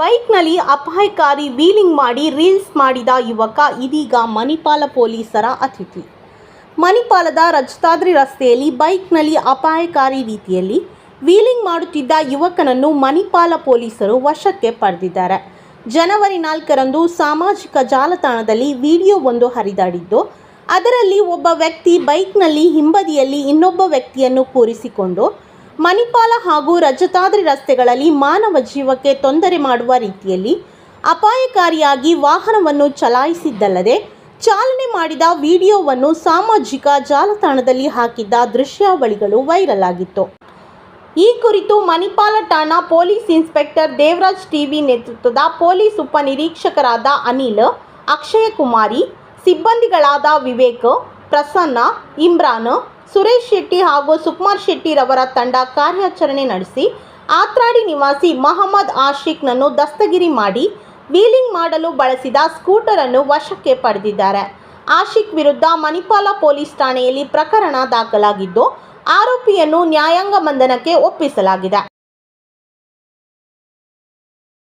ಬೈಕ್ನಲ್ಲಿ ಅಪಾಯಕಾರಿ ವೀಲಿಂಗ್ ಮಾಡಿ ರೀಲ್ಸ್ ಮಾಡಿದ ಯುವಕ, ಇದೀಗ ಮಣಿಪಾಲ ಪೊಲೀಸರ ಅತಿಥಿ. ಮಣಿಪಾಲದ ರಜತಾದ್ರಿ ರಸ್ತೆಯಲ್ಲಿ ಬೈಕ್ನಲ್ಲಿ ಅಪಾಯಕಾರಿ ರೀತಿಯಲ್ಲಿ ವೀಲಿಂಗ್ ಮಾಡುತ್ತಿದ್ದ ಯುವಕನನ್ನು ಮಣಿಪಾಲ ಪೊಲೀಸರು ವಶಕ್ಕೆ ಪಡೆದಿದ್ದಾರೆ. ಜನವರಿ ನಾಲ್ಕರಂದು ಸಾಮಾಜಿಕ ಜಾಲತಾಣದಲ್ಲಿ ವಿಡಿಯೋವೊಂದು ಹರಿದಾಡಿದ್ದು, ಅದರಲ್ಲಿ ಒಬ್ಬ ವ್ಯಕ್ತಿ ಬೈಕ್ನಲ್ಲಿ ಹಿಂಬದಿಯಲ್ಲಿ ಇನ್ನೊಬ್ಬ ವ್ಯಕ್ತಿಯನ್ನು ಕೂರಿಸಿಕೊಂಡು ಮಣಿಪಾಲ ಹಾಗೂ ರಜತಾದ್ರಿ ರಸ್ತೆಗಳಲ್ಲಿ ಮಾನವ ಜೀವಕ್ಕೆ ತೊಂದರೆ ಮಾಡುವ ರೀತಿಯಲ್ಲಿ ಅಪಾಯಕಾರಿಯಾಗಿ ವಾಹನವನ್ನು ಚಲಾಯಿಸಿದ್ದಲ್ಲದೆ ಚಾಲನೆ ಮಾಡಿದ ವಿಡಿಯೋವನ್ನು ಸಾಮಾಜಿಕ ಜಾಲತಾಣದಲ್ಲಿ ಹಾಕಿದ್ದ ದೃಶ್ಯಾವಳಿಗಳು ವೈರಲ್ ಆಗಿತ್ತು. ಈ ಕುರಿತು ಮಣಿಪಾಲ ಠಾಣಾ police inspector Devaraj T V ನೇತೃತ್ವದ ಪೊಲೀಸ್ ಉಪನಿರೀಕ್ಷಕರಾದ ಅನಿಲ್, ಅಕ್ಷಯ ಕುಮಾರಿ, ಸಿಬ್ಬಂದಿಗಳಾದ ವಿವೇಕ್, ಪ್ರಸನ್ನ, ಇಮ್ರಾನ್ ಸುರೇಶ್ ಶೆಟ್ಟಿ ಹಾಗೂ ಸುಕುಮಾರ್ ಶೆಟ್ಟಿರವರ ತಂಡ ಕಾರ್ಯಾಚರಣೆ ನಡೆಸಿ ಆತ್ರಾಡಿ ನಿವಾಸಿ ಮಹಮ್ಮದ್ ಆಶಿಕ್ನನ್ನು ದಸ್ತಗಿರಿ ಮಾಡಿ ವೀಲಿಂಗ್ ಮಾಡಲು ಬಳಸಿದ ಸ್ಕೂಟರನ್ನು ವಶಕ್ಕೆ ಪಡೆದಿದ್ದಾರೆ. ಆಶಿಕ್ ವಿರುದ್ಧ ಮಣಿಪಾಲ ಪೊಲೀಸ್ ಠಾಣೆಯಲ್ಲಿ ಪ್ರಕರಣ ದಾಖಲಾಗಿದ್ದು, ಆರೋಪಿಯನ್ನು ನ್ಯಾಯಾಂಗ ಬಂಧನಕ್ಕೆ ಒಪ್ಪಿಸಲಾಗಿದೆ.